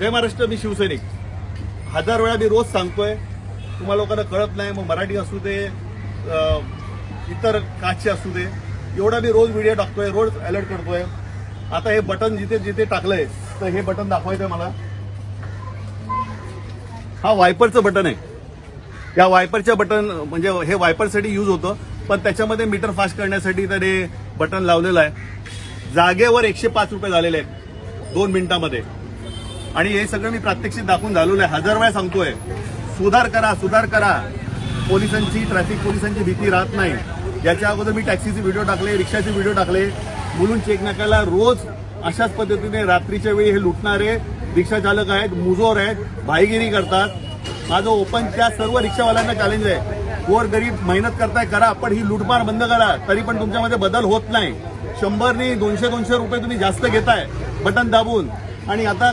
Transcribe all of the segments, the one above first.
जय महाराष्ट्र मी शिवसैनिक. हजार वेळा मी रोज सांगतोय तुम्हा लोकांना कळत नाही मग मराठी असू दे इतर काचे असू दे एवढा मी रोज व्हिडिओ टाकतोय रोज अलर्ट करतोय. आता हे बटन जिथे जिथे टाकलंय तर हे बटन दाखवायचंय मला. हा वायपरचं बटन आहे. या वायपरच्या बटन म्हणजे हे वायपरसाठी यूज होतं पण त्याच्यामध्ये मीटर फास्ट करण्यासाठी तर हे बटन लावलेलं आहे. जागेवर एकशे पाच रुपये झालेले आहेत दोन मिनिटामध्ये. आणि हे सगळं मी प्रात्यक्षिक दाखवून झालेलं आहे. हजार वेळा सांगतोय. सुधार करा सुधार करा. पोलिसांची ट्रॅफिक पोलिसांची भीती राहत नाही. याच्या अगोदर मी टॅक्सीचे व्हिडिओ टाकले रिक्षाचे व्हिडिओ टाकले. मुलून चेक नाकायला रोज अशाच पद्धतीने रात्रीच्या वेळी हे लुटणारे रिक्षा चालक आहेत मुजोर आहेत भाईगिरी करतात. माझं ओपन त्या सर्व रिक्षावाल्यांना चॅलेंज आहे. गोर गरीब मेहनत करताय करा पण ही लुटमार बंद करा. तरी पण तुमच्यामध्ये बदल होत नाही. शंभरनी दोनशे दोनशे रुपये तुम्ही जास्त घेताय. बटन दाबून. आणि आता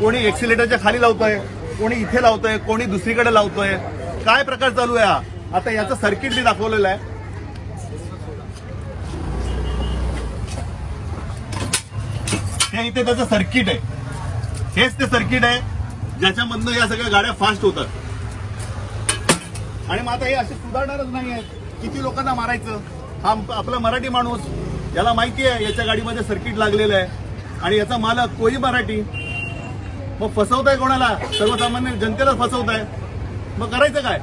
कोणी एक्सिलेटरच्या खाली लावतोय कोणी इथे लावतोय कोणी दुसरीकडे लावतोय. काय प्रकार चालू आहे हा? आता याचं सर्किट मी दाखवलेलं आहे. हे इथे त्याचं सर्किट आहे. हेच ते सर्किट आहे ज्याच्यामधनं या सगळ्या गाड्या फास्ट होतात. आणि मग आता हे असे सुधारणारच नाही आहेत. किती लोकांना मारायचं? हा आपला मराठी माणूस याला माहिती आहे याच्या गाडीमध्ये सर्किट लागलेलं आहे. आणि याचा मालक कोई मराठी? मग फसवताय कोणाला? सर्वसामान्य जनतेला फसवताय. मग करायचं काय?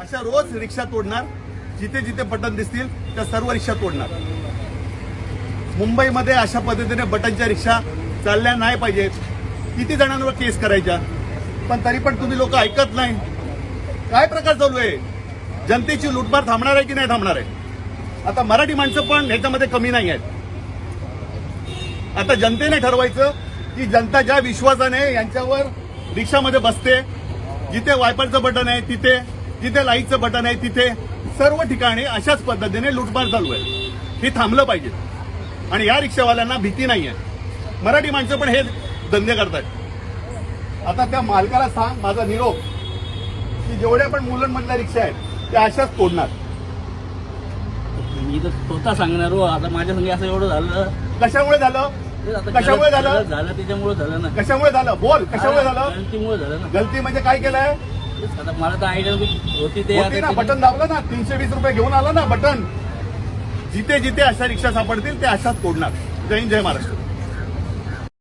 अशा रोज रिक्षा तोडणार जिथे जिथे बटन दिसतील त्या सर्व रिक्षा तोडणार. मुंबईमध्ये अशा पद्धतीने बटनच्या रिक्षा चालल्या नाही पाहिजेत. किती जणांवर केस करायच्या? पण तरी पण तुम्ही लोक ऐकत नाही. काय प्रकार चालू आहे? जनतेची लुटमार थांबणार आहे की नाही थांबणार आहे? आता मराठी माणसं पण ह्याच्यामध्ये कमी नाही आहेत. आता जनतेने ठरवायचं की जनता ज्या विश्वासाने यांच्यावर रिक्षामध्ये बसते जिथे वायपरचं बटन आहे तिथे जिथे लाईटचं बटन आहे तिथे सर्व ठिकाणी अशाच पद्धतीने लुटमार चालू आहे. हे थांबलं पाहिजे. आणि या रिक्षावाल्यांना भीती नाही आहे. मराठी माणसं पण हे धंदे करतात आता त्या मालकाला सांग माझा निरोप की जेवढ्या पण मुलांमधल्या रिक्षा आहेत त्या अशाच तोडणार. मी तर स्वतः सांगणार हो आता माझ्या संगे असं एवढं झालं. कशामुळे झालं? आता कशामुळे झालं? गलत झालं त्याच्यामुळे झालं ना. कशामुळे झालं? बोल कशामुळे झालं? गलतीमुळे झालं ना. गलती म्हणजे काय केलंय? तेच आता मला तर आयडिया होती ते होती ना आता बटन दाबलं ना तीनशे वीस रुपये घेऊन आला ना बटन. जिथे जिथे अशा रिक्षा सापडतील ते अशाच तोडणार. जय हिंद जय महाराष्ट्र.